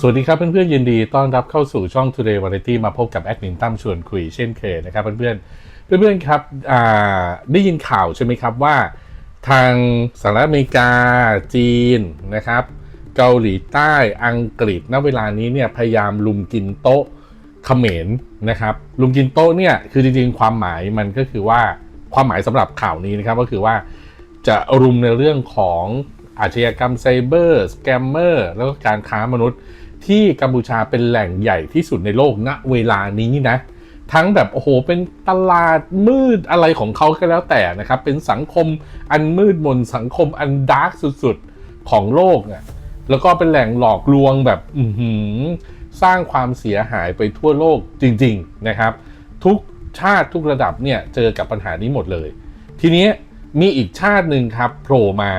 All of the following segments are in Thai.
สวัสดีครับเพื่อนๆยินดีต้อนรับเข้าสู่ช่อง Today Variety มาพบกับแอดมินตั้มชวนคุยเช่นเคยนะครับเพื่อนๆเพื่อนๆครับได้ยินข่าวใช่ไหมครับว่า ทางสหรัฐอเมริกาจีนนะครับ เกาหลีใต้อังกฤษณเวลานี้เนี่ยพยายามลุมกินโต๊ะเขมรนะครับลุมกินโต๊ะเนี่ยคือจริงๆความหมายมันก็คือว่าความหมายสำหรับข่าวนี้นะครับก็คือว่าจะรุมในเรื่องของ อาชญากรรมไซเบอร์สแกมเมอร์แล้วก็การค้ามนุษย์ ที่กัมพูชาเป็นแหล่งใหญ่ที่สุดในโลกณเวลานี้นะทั้งแบบโอ้โหเป็นตลาดมืดอะไรของเขาก็แล้วแต่นะครับ เป็นสังคมอันมืดมนสังคมอันดาร์กสุดๆ ของโลกอะแล้วก็เป็นแหล่งหลอกลวงแบบอืสร้างความเสียหายไปทั่วโลกจริง ๆนะครับ ทุกชาติทุกระดับเนี่ยเจอกับปัญหานี้หมดเลย ทีนี้มีอีกชาติหนึ่งครับโผล่มา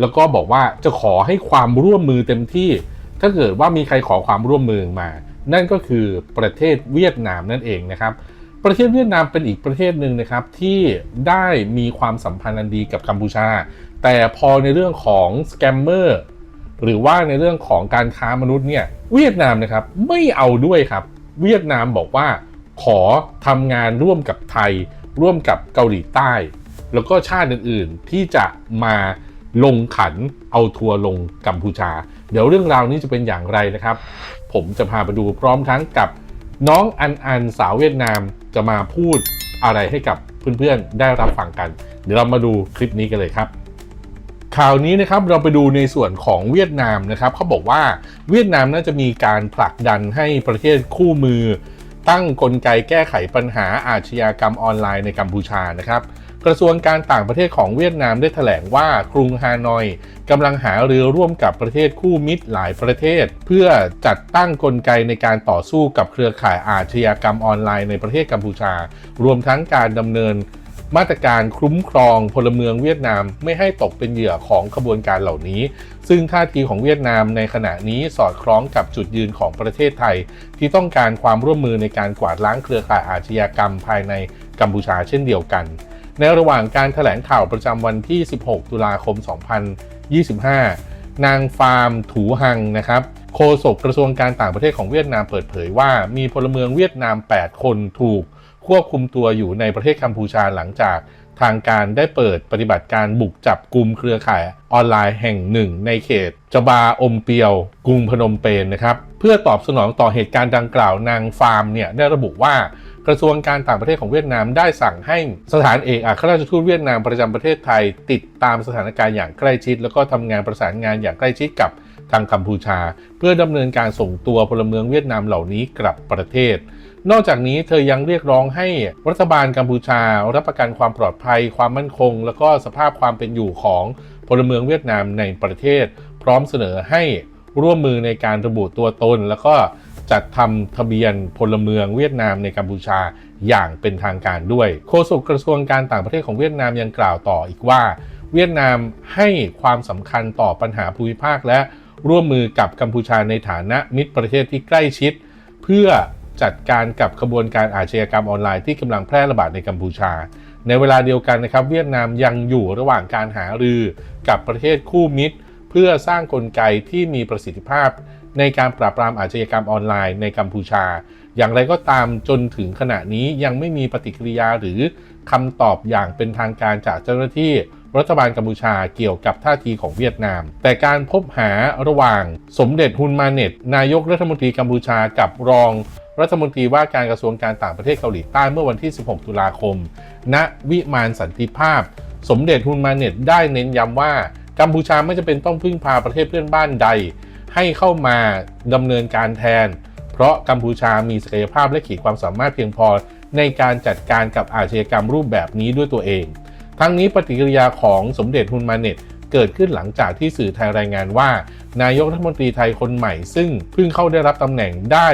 แล้วก็บอกว่าจะขอให้ความร่วมมือเต็มที่ ถ้าเกิดว่ามีใครขอความร่วมมือมา นั่นก็คือประเทศเวียดนามนั่นเองนะครับ ประเทศเวียดนามเป็นอีกประเทศหนึ่งนะครับที่ได้มีความสัมพันธ์อันดีกับกัมพูชา แต่พอในเรื่องของสแกมเมอร์หรือว่าในเรื่องของการค้ามนุษย์เนี่ยเวียดนามนะครับไม่เอาด้วยครับ เวียดนามบอกว่าขอทำงานร่วมกับไทย ร่วมกับเกาหลีใต้ แล้วก็ชาติอื่นๆที่จะมา ลงขันเอาทัวร์ลงกัมพูชา เดี๋ยวเรื่องราวนี้จะเป็นอย่างไรนะครับ ผมจะพาไปดูพร้อมทั้งกับน้องอันอันสาวเวียดนามจะมาพูดอะไรให้กับเพื่อนๆได้รับฟังกัน เดี๋ยวเรามาดูคลิปนี้กันเลยครับข่าวนี้นะครับเราไปดูในส่วนของเวียดนามนะครับเขาบอกว่าเวียดนามน่าจะมีการผลักดันให้ประเทศคู่มือ ตั้งกลไกแก้ไขปัญหาอาชญากรรมออนไลน์ในกัมพูชานะครับ กระทรวงการต่างประเทศของเวียดนามได้แถลงว่ากรุงฮานอยกำลังหาเรือร่วมกับประเทศคู่มิตรหลายประเทศ เพื่อจัดตั้งกลไกในการต่อสู้กับเครือข่ายอาชญากรรมออนไลน์ในประเทศกัมพูชา รวมทั้งการดำเนินมาตรการคุ้มครองพลเมืองเวียดนามไม่ให้ตกเป็นเหยื่อของขบวนการเหล่านี้ ซึ่งท่าทีของเวียดนามในขณะนี้สอดคล้องกับจุดยืนของประเทศไทย ที่ต้องการความร่วมมือในการกวาดล้างเครือข่ายอาชญากรรมภายในกัมพูชาเช่นเดียวกัน ในระหว่างการถแถลงข่าวประจำวันที่ 16 ตุลาคม 2025 นางฟาร์มถูหังนะครับโฆษกกระทรวงการต่างประเทศของเวียดนามเปิดเผยว่ามีพลเมืองเวียดนาม 8 คนถูกควบคุมตัวอยู่ในประเทศกัมพูชาหลังจากทางการได้เปิดปฏิบัติการบุกจับกลุ่มเครือข่ายออนไลน์แห่งหนึ่ง ในเขตจบาอมเปียว กรุงพนมเปญนะครับ เพื่อตอบสนองต่อเหตุการณ์ดังกล่าวนางฟาร์มเนี่ยได้ระบุว่า กระทรวงการต่างประเทศของเวียดนามได้สั่งให้สถานเอกอัครราชทูตเวียดนามประจำประเทศไทย ติดตามสถานการณ์อย่างใกล้ชิด แล้วก็ทำงานประสานงานอย่างใกล้ชิดกับทางกัมพูชา เพื่อดำเนินการส่งตัวพลเมืองเวียดนามเหล่านี้กลับประเทศ นอกจากนี้เธอยังเรียกร้องให้รัฐบาลกัมพูชา รับประกันความปลอดภัย ความมั่นคง แล้วก็สภาพความเป็นอยู่ของพลเมืองเวียดนามในประเทศ พร้อมเสนอให้ร่วมมือในการระบุตัวตน แล้วก็ จัดทำทะเบียนพลเมืองเวียดนามในกัมพูชาอย่างเป็นทางการด้วย โฆษกกระทรวงการต่างประเทศของเวียดนามยังกล่าวต่ออีกว่า เวียดนามให้ความสำคัญต่อปัญหาภูมิภาคและร่วมมือกับกัมพูชาในฐานะมิตรประเทศที่ใกล้ชิด เพื่อจัดการกับขบวนการอาชญากรรมออนไลน์ที่กำลังแพร่ระบาดในกัมพูชา ในเวลาเดียวกันนะครับ เวียดนามยังอยู่ระหว่างการหารือกับประเทศคู่มิตร เพื่อสร้างกลไกที่มีประสิทธิภาพในการปราบปรามอาชญากรรมออนไลน์ในกัมพูชา อย่างไรก็ตามจนถึงขณะนี้ยังไม่มีปฏิกิริยาหรือคำตอบอย่างเป็นทางการจากเจ้าหน้าที่รัฐบาลกัมพูชาเกี่ยวกับท่าทีของเวียดนาม แต่การพบหาระหว่างสมเด็จฮุนมาเน็ต นายกรัฐมนตรีกัมพูชากับรองรัฐมนตรีว่าการกระทรวงการต่างประเทศเกาหลีใต้เมื่อวันที่ 16 ตุลาคม ณ วิมานสันติภาพ สมเด็จฮุนมาเน็ตได้เน้นย้ำว่า กัมพูชาไม่จะเป็นต้องพึ่งพาประเทศเพื่อนบ้านใด ให้เข้ามาดำเนินการแทน เพราะกัมพูชามีศักยภาพและขีดความสามารถเพียงพอในการจัดการกับอาชญากรรมรูปแบบนี้ด้วยตัวเอง ทั้งนี้ปฏิกิริยาของสมเด็จฮุนมาเน็ตเกิดขึ้นหลังจากที่สื่อไทยรายงานว่า นายกรัฐมนตรีไทยคนใหม่ ซึ่งเพิ่งเข้าได้รับตำแหน่งได้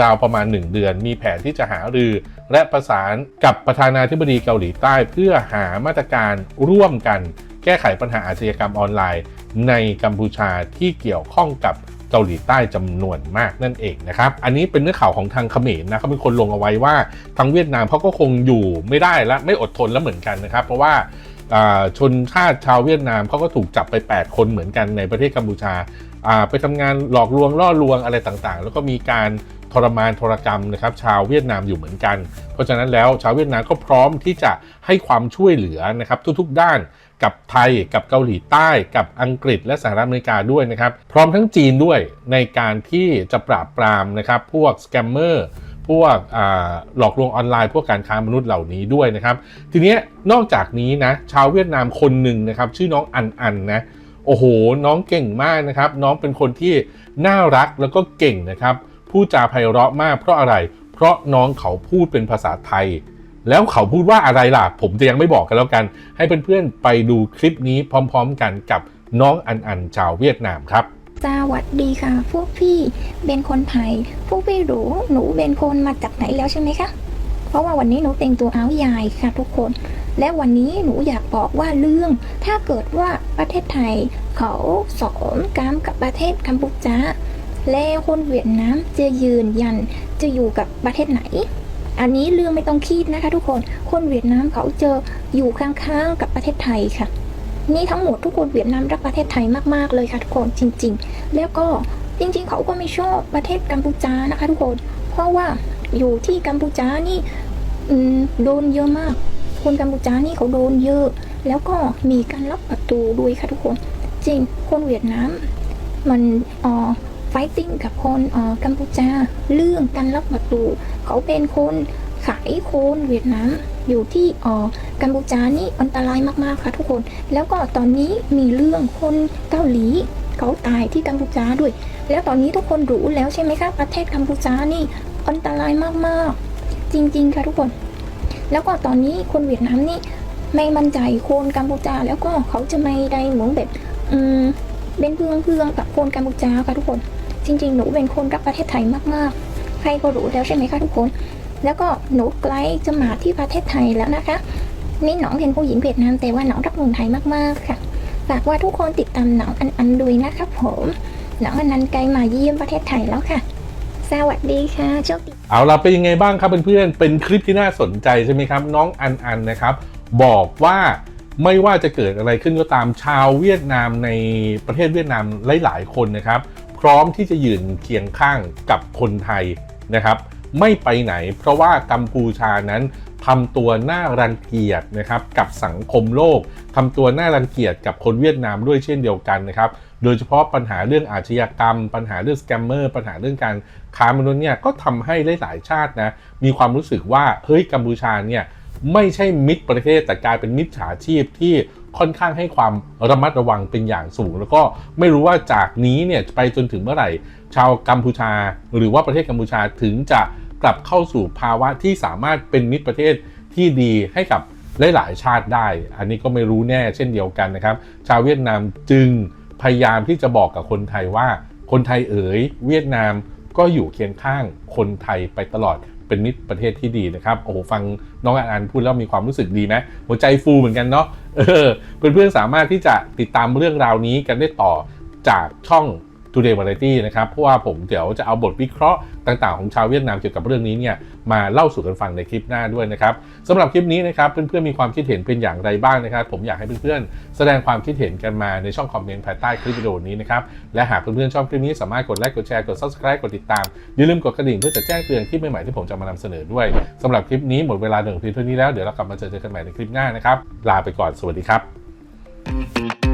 ราวประมาณ 1 เดือน มีแผนที่จะหารือ และประสานกับประธานาธิบดีเกาหลีใต้ เพื่อหามาตรการร่วมกัน แก้ไขปัญหาอาชญากรรมออนไลน์ ในกัมพูชาที่เกี่ยวข้องกับเกาหลีใต้จำนวนมากนั่นเองนะครับ อันนี้เป็นเนื้อข่าวของทางเขมรนะเขาเป็นคนลงเอาไว้ว่าทางเวียดนามเขาก็คงอยู่ไม่ได้และไม่อดทนแล้วเหมือนกันนะครับ เพราะว่าชนชาติชาวเวียดนามเขาก็ถูกจับไป 8 คนเหมือนกันในประเทศกัมพูชาอ่าไปทำงานหลอกลวงล่อลวงอะไรต่างๆ แล้วก็มีการทรมานทรกรรมนะครับชาวเวียดนามอยู่เหมือนกัน เพราะฉะนั้นแล้วชาวเวียดนามก็พร้อมที่จะให้ความช่วยเหลือนะครับทุกๆด้าน กับไทย กับเกาหลีใต้ กับอังกฤษและสหรัฐอเมริกาด้วยนะครับ พร้อมทั้งจีนด้วยในการที่จะปราบปรามนะครับพวกสแกมเมอร์พวกหลอกลวงออนไลน์พวกการค้ามนุษย์เหล่านี้ด้วยนะครับ ทีนี้นอกจากนี้นะชาวเวียดนามคนหนึ่งนะครับ ชื่อน้องอันอันนะโอ้โห น้องเก่งมากนะครับ น้องเป็นคนที่น่ารักแล้วก็เก่งนะครับพูดจาไพเราะมากเพราะอะไร เพราะน้องเขาพูดเป็นภาษาไทย แล้วเขาพูดว่าอะไรล่ะ ผมจะยังไม่บอกกันแล้วกัน ให้เพื่อนๆไปดูคลิปนี้พร้อมๆกันกับน้องอันอันชาวเวียดนามครับสวัสดีค่ะ พวกพี่เป็นคนไทย พวกพี่รู้หนูเป็นคนมาจากไหนแล้วใช่ไหมคะ เพราะว่าวันนี้หนูแต่งตัวเอาใหญ่ค่ะทุกคน และวันนี้หนูอยากบอกว่าเรื่อง ถ้าเกิดว่าประเทศไทย เขาสอนกรรมกับประเทศกัมพูชาแล้วคนเวียดนามจะยืนยันจะอยู่กับประเทศไหน อันนี้เรื่องไม่ต้องคิดนะคะทุกคน คนเวียดนามเขาเจะอยู่ข้างๆกับประเทศไทยค่ะ นี่ทั้งหมดทุกคนเวียดนามรักประเทศไทยมากๆเลยค่ะทุกคนจริง ๆ แล้วก็จริง ๆ เขาก็ไม่ชอบประเทศกัมพูชานะคะ ทุกคน เพราะว่าอยู่ที่กัมพูชานี่โดนเยอะมาก คนกัมพูชานี่เขาโดนเยอะ แล้วก็มีการล็อกประตูด้วยค่ะทุกคน จริง คนเวียดนามมันอ่อ ไฟติ้งกับคนเออกัมพูชาเรื่องการล็อกประตู เขาเป็นคนขายโคนเวียดนามอยู่ที่เออกัมพูชานี่อันตรายมากๆค่ะทุกคน แล้วก็ตอนนี้มีเรื่องคนเกาหลีเขาตายที่กัมพูชาด้วย แล้วตอนนี้ทุกคนรู้แล้วใช่ไหมคะประเทศกัมพูชานี่อันตรายมากๆ จริงๆค่ะทุกคน แล้วก็ตอนนี้คนเวียดนามนี่ไม่มั่นใจคนกัมพูชาแล้วก็เขาจะไม่ได้เหมือนแบบอืมเป็นเพื่อนเพื่อนกับคนกัมพูชาค่ะทุกคน จริง ๆ หนูเป็นคนรักประเทศไทยมากๆ ใครก็รู้แล้วใช่ไหมคะทุกคน แล้วก็หนูใกล้จะมาที่ประเทศไทยแล้วนะคะ นี่หนองเป็นผู้หญิงเวียดนามแต่ว่าหนองรักเมืองไทยมากๆค่ะฝากว่าทุกคนติดตามหนองอันอันด้วยนะครับผมหนองอันนันไกลมาเยี่ยมประเทศไทยแล้วค่ะสวัสดีค่ะโชคดีเอาล่ะเป็นยังไงบ้างครับเพื่อนๆเป็นคลิปที่น่าสนใจใช่ไหมครับ น้องอันอันนะครับ บอกว่าไม่ว่าจะเกิดอะไรขึ้นก็ตามชาวเวียดนามในประเทศเวียดนามหลายๆคนนะครับ พร้อมที่จะยืนเคียงข้างกับคนไทยนะครับ ไม่ไปไหน เพราะว่ากัมพูชานั้นทำตัวหน่ารังเกียจนะครับกับสังคมโลกทำตัวหน่ารังเกียจกับคนเวียดนามด้วยเช่นเดียวกันนะครับโดยเฉพาะปัญหาเรื่องอาชญากรรม ปัญหาเรื่องสแกมเมอร์ปัญหาเรื่องการค้ามนุษย์เนี่ยก็ทำให้หลายๆชาตินะมีความรู้สึกว่าเฮ้ยกัมพูชาเนี่ยไม่ใช่มิตรประเทศแต่กลายเป็นมิจฉาชีพที่ ค่อนข้างให้ความระมัดระวังเป็นอย่างสูง แล้วก็ไม่รู้ว่าจากนี้เนี่ยไปจนถึงเมื่อไหร่ ชาวกัมพูชา หรือว่าประเทศกัมพูชาถึงจะกลับเข้าสู่ภาวะที่สามารถเป็นมิตรประเทศที่ดีให้กับหลายๆชาติได้ อันนี้ก็ไม่รู้แน่เช่นเดียวกันนะครับ ชาวเวียดนามจึงพยายามที่จะบอกกับคนไทยว่า คนไทยเอ๋ยเวียดนามก็อยู่เคียงข้างคนไทยไปตลอด เป็นมิตรประเทศที่ดีนะครับโอ้โหฟังน้องอันอันพูดแล้วมีความรู้สึกดีไหมหัวใจฟูเหมือนกันเนาะเออเพื่อนๆสามารถที่จะติดตามเรื่องราวนี้กันได้ต่อจากช่อง Today Variety นะครับเพราะว่าผมเดี๋ยวจะเอาบทวิเคราะห์ต่างๆ ของชาวเวียดนามเกี่ยวกับเรื่องนี้เนี่ยมาเล่าสู่กันฟังในคลิปหน้าด้วยนะครับสำหรับคลิปนี้นะครับเพื่อนๆมีความคิดเห็นเป็นอย่างไรบ้างนะครับ ผมอยากให้เพื่อนๆแสดงความคิดเห็นกันมาในช่องคอมเมนต์ภายใต้คลิปวิดีโอนี้นะครับและหากเพื่อนๆชอบคลิปนี้สามารถกดไลค์กดแชร์กด subscribe กดติดตามอย่าลืมกดกระดิ่งเพื่อจะแจ้งเตือนคลิปใหม่ๆที่ผมจะมานำเสนอด้วยสำหรับคลิปนี้หมดเวลาหนึ่งเพีเท่านี้แล้วเดี๋ยวเรากลับมาเจอกันใหม่ในคลิปหน้านะครับลาไปก่อนสวัสดีครับ